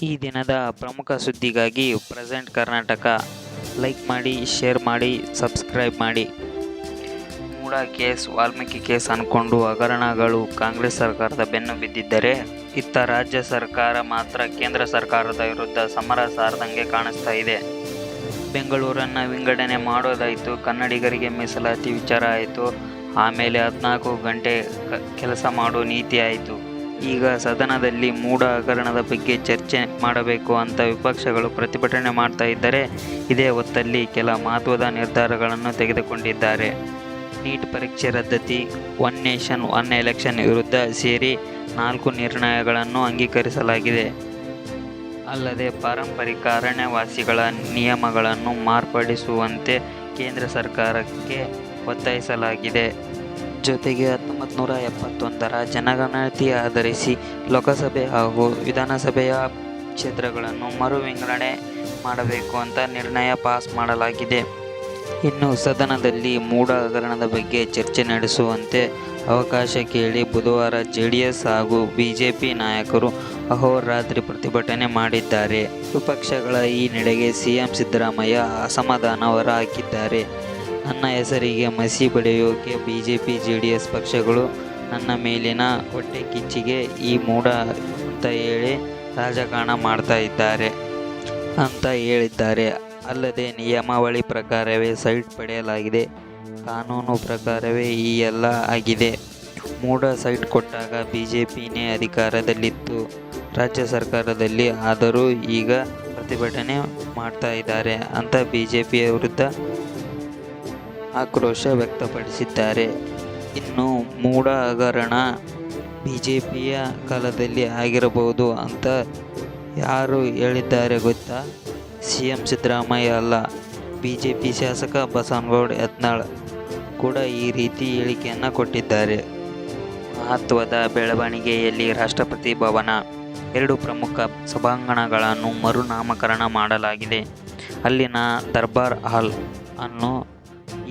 ದಿನದ ಪ್ರಮುಖ ಸುದ್ದಿಗಾಗಿ ಪ್ರೆಸೆಂಟ್ ಕರ್ನಾಟಕ ಲೈಕ್ ಮಾಡಿ ಶೇರ್ ಮಾಡಿ ಸಬ್ಸ್ಕ್ರೈಬ್ ಮಾಡಿ. ಮೂಡ ಕೇಸ್, ವಾಲ್ಮೀಕಿ ಕೇಸ್ ಅಂದ್ಕೊಂಡು ಹಗರಣಗಳು ಕಾಂಗ್ರೆಸ್ ಸರ್ಕಾರದ ಬೆನ್ನು ಬಿದ್ದಿದ್ದರೆ ಇತ್ತ ರಾಜ್ಯ ಸರ್ಕಾರ ಮಾತ್ರ ಕೇಂದ್ರ ಸರ್ಕಾರದ ವಿರುದ್ಧ ಸಮರ ಸಾರದಂಗೆ ಕಾಣಿಸ್ತಾ ಇದೆ. ಬೆಂಗಳೂರನ್ನು ವಿಂಗಡಣೆ ಮಾಡೋದಾಯಿತು, ಕನ್ನಡಿಗರಿಗೆ ಮೀಸಲಾತಿ ವಿಚಾರ ಆಯಿತು, ಆಮೇಲೆ ಹದಿನಾಲ್ಕು ಗಂಟೆ ಕೆಲಸ ಮಾಡೋ ನೀತಿ ಆಯಿತು. ಈಗ ಸದನದಲ್ಲಿ ಮೂಢ ಹಗರಣದ ಬಗ್ಗೆ ಚರ್ಚೆ ಮಾಡಬೇಕು ಅಂತ ವಿಪಕ್ಷಗಳು ಪ್ರತಿಭಟನೆ ಮಾಡ್ತಾ ಇದ್ದರೆ ಇದೇ ಹೊತ್ತಲ್ಲಿ ಕೆಲ ಮಹತ್ವದ ನಿರ್ಧಾರಗಳನ್ನು ತೆಗೆದುಕೊಂಡಿದ್ದಾರೆ. ನೀಟ್ ಪರೀಕ್ಷೆ ರದ್ದತಿ ಒನ್ ನೇಷನ್ ಒನ್ ಎಲೆಕ್ಷನ್ ವಿರುದ್ಧ ಸೇರಿ ನಾಲ್ಕು ನಿರ್ಣಯಗಳನ್ನು ಅಂಗೀಕರಿಸಲಾಗಿದೆ. ಅಲ್ಲದೆ ಪಾರಂಪರಿಕ ಅರಣ್ಯವಾಸಿಗಳ ನಿಯಮಗಳನ್ನು ಮಾರ್ಪಡಿಸುವಂತೆ ಕೇಂದ್ರ ಸರ್ಕಾರಕ್ಕೆ ಒತ್ತಾಯಿಸಲಾಗಿದೆ. ಜೊತೆಗೆ ಹತ್ತೊಂಬತ್ತು ನೂರ ಎಪ್ಪತ್ತೊಂದರ ಜನಗಣತಿ ಆಧರಿಸಿ ಲೋಕಸಭೆ ಹಾಗೂ ವಿಧಾನಸಭೆಯ ಕ್ಷೇತ್ರಗಳನ್ನು ಮರು ವಿಂಗಡಣೆ ಮಾಡಬೇಕು ಅಂತ ನಿರ್ಣಯ ಪಾಸ್ ಮಾಡಲಾಗಿದೆ. ಇನ್ನು ಸದನದಲ್ಲಿ ಮೂಡ ಹಗರಣದ ಬಗ್ಗೆ ಚರ್ಚೆ ನಡೆಸುವಂತೆ ಅವಕಾಶ ಕೇಳಿ ಬುಧವಾರ ಜೆ ಡಿ ಎಸ್ ಹಾಗೂ ಬಿಜೆಪಿ ನಾಯಕರು ಅಹೋರಾತ್ರಿ ಪ್ರತಿಭಟನೆ ಮಾಡಿದ್ದಾರೆ. ವಿಪಕ್ಷಗಳ ಈ ನಡೆಗೆ ಸಿಎಂ ಸಿದ್ದರಾಮಯ್ಯ ಅಸಮಾಧಾನ ಹೊರಹಾಕಿದ್ದಾರೆ. ನನ್ನ ಹೆಸರಿಗೆ ಮಸಿ ಬಡಿಯೋಕೆ ಬಿಜೆಪಿ ಜೆ ಡಿ ಎಸ್ ಪಕ್ಷಗಳು ನನ್ನ ಮೇಲಿನ ಹೊಟ್ಟೆ ಕಿಚ್ಚಿಗೆ ಈ ಮೂಡ ಅಂತ ಹೇಳಿ ರಾಜಕಾರಣ ಮಾಡ್ತಾ ಇದ್ದಾರೆ ಅಂತ ಹೇಳಿದ್ದಾರೆ. ಅಲ್ಲದೆ ನಿಯಮಾವಳಿ ಪ್ರಕಾರವೇ ಸೈಟ್ ಪಡೆಯಲಾಗಿದೆ. ಕಾನೂನು ಪ್ರಕಾರವೇ ಈ ಎಲ್ಲ ಆಗಿದೆ. ಮೂಡ ಸೈಟ್ ಕೊಟ್ಟಾಗ ಬಿ ಜೆ ಪಿನೇ ಅಧಿಕಾರದಲ್ಲಿತ್ತು. ರಾಜ್ಯ ಸರ್ಕಾರದಲ್ಲಿ ಆದರೂ ಈಗ ಪ್ರತಿಭಟನೆ ಮಾಡ್ತಾ ಇದ್ದಾರೆ ಅಂತ ಬಿ ಜೆ ಪಿಯ ವಿರುದ್ಧ ಆಕ್ರೋಶ ವ್ಯಕ್ತಪಡಿಸಿದ್ದಾರೆ. ಇನ್ನು ಮೂಡ ಹಗರಣ ಬಿ ಜೆ ಪಿಯ ಕಾಲದಲ್ಲಿ ಆಗಿರಬಹುದು ಅಂತ ಯಾರು ಹೇಳಿದ್ದಾರೆ ಗೊತ್ತಾ? ಸಿ ಎಂ ಸಿದ್ದರಾಮಯ್ಯ ಅಲ್ಲ ಬಿ ಜೆ ಪಿ ಶಾಸಕ ಬಸವನಗೌಡ ಯತ್ನಾಳ್ ಕೂಡ ಈ ರೀತಿ ಹೇಳಿಕೆಯನ್ನು ಕೊಟ್ಟಿದ್ದಾರೆ. ಮಹತ್ವದ ಬೆಳವಣಿಗೆಯಲ್ಲಿ ರಾಷ್ಟ್ರಪತಿ ಭವನ, ಎರಡು ಪ್ರಮುಖ ಸಭಾಂಗಣಗಳನ್ನು ಮರುನಾಮಕರಣ ಮಾಡಲಾಗಿದೆ. ಅಲ್ಲಿನ ದರ್ಬಾರ್ ಹಾಲ್ ಅನ್ನು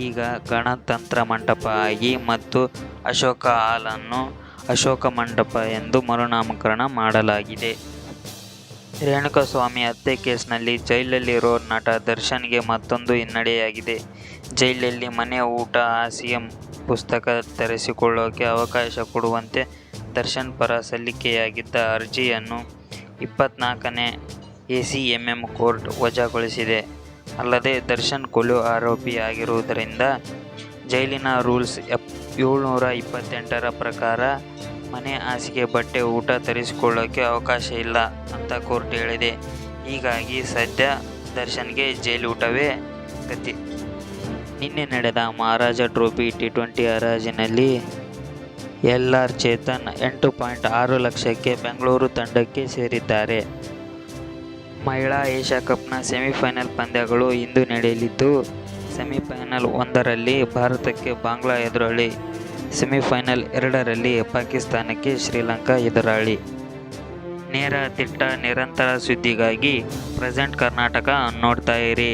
ಈಗ ಗಣತಂತ್ರ ಮಂಟಪ ಆಗಿ ಮತ್ತು ಅಶೋಕ ಹಾಲನ್ನು ಅಶೋಕ ಮಂಟಪ ಎಂದು ಮರುನಾಮಕರಣ ಮಾಡಲಾಗಿದೆ. ರೇಣುಕಾಸ್ವಾಮಿ ಹತ್ಯೆ ಕೇಸ್ನಲ್ಲಿ ಜೈಲಲ್ಲಿರೋ ನಟ ದರ್ಶನ್ಗೆ ಮತ್ತೊಂದು ಹಿನ್ನಡೆಯಾಗಿದೆ. ಜೈಲಲ್ಲಿ ಮನೆ ಊಟ ಸಿಎಂ ಪುಸ್ತಕ ತರಿಸಿಕೊಳ್ಳೋಕೆ ಅವಕಾಶ ಕೊಡುವಂತೆ ದರ್ಶನ್ ಪರ ಸಲ್ಲಿಕೆಯಾಗಿದ್ದ ಅರ್ಜಿಯನ್ನು ಇಪ್ಪತ್ನಾಲ್ಕನೇ A C M M court ವಜಾಗೊಳಿಸಿದೆ. ಅಲ್ಲದೆ ದರ್ಶನ್ ಕೊಲೆ ಆರೋಪಿಯಾಗಿರುವುದರಿಂದ ಜೈಲಿನ ರೂಲ್ಸ್ ಎಪ್ ಏಳ್ನೂರ ಇಪ್ಪತ್ತೆಂಟರ ಪ್ರಕಾರ ಮನೆ ಹಾಸಿಗೆ ಬಟ್ಟೆ ಊಟ ತರಿಸಿಕೊಳ್ಳೋಕೆ ಅವಕಾಶ ಇಲ್ಲ ಅಂತ ಕೋರ್ಟ್ ಹೇಳಿದೆ. ಹೀಗಾಗಿ ಸದ್ಯ ದರ್ಶನ್ಗೆ ಊಟವೇ ಗತಿ. ನಿನ್ನೆ ನಡೆದ ಮಹಾರಾಜ ಟ್ರೋಫಿ ಟಿ ಟ್ವೆಂಟಿ ಹರಾಜಿನಲ್ಲಿ ಎಲ್ ಆರ್ ಚೇತನ್ ಎಂಟು ಪಾಯಿಂಟ್ ಆರು ಲಕ್ಷಕ್ಕೆ ಬೆಂಗಳೂರು ತಂಡಕ್ಕೆ ಸೇರಿದ್ದಾರೆ. ಮಹಿಳಾ ಏಷ್ಯಾ ಕಪ್ನ ಸೆಮಿಫೈನಲ್ ಪಂದ್ಯಗಳು ಇಂದು ನಡೆಯಲಿದ್ದು, ಸೆಮಿಫೈನಲ್ ಒಂದರಲ್ಲಿ ಭಾರತಕ್ಕೆ ಬಾಂಗ್ಲಾ ಎದುರಾಳಿ, ಸೆಮಿಫೈನಲ್ ಎರಡರಲ್ಲಿ ಪಾಕಿಸ್ತಾನಕ್ಕೆ ಶ್ರೀಲಂಕಾ ಎದುರಾಳಿ. ನೇರ ತಿಟ್ಟ ನಿರಂತರ ಸುದ್ದಿಗಾಗಿ ಪ್ರೆಸೆಂಟ್ ಕರ್ನಾಟಕ ನೋಡ್ತಾ ಇರಿ.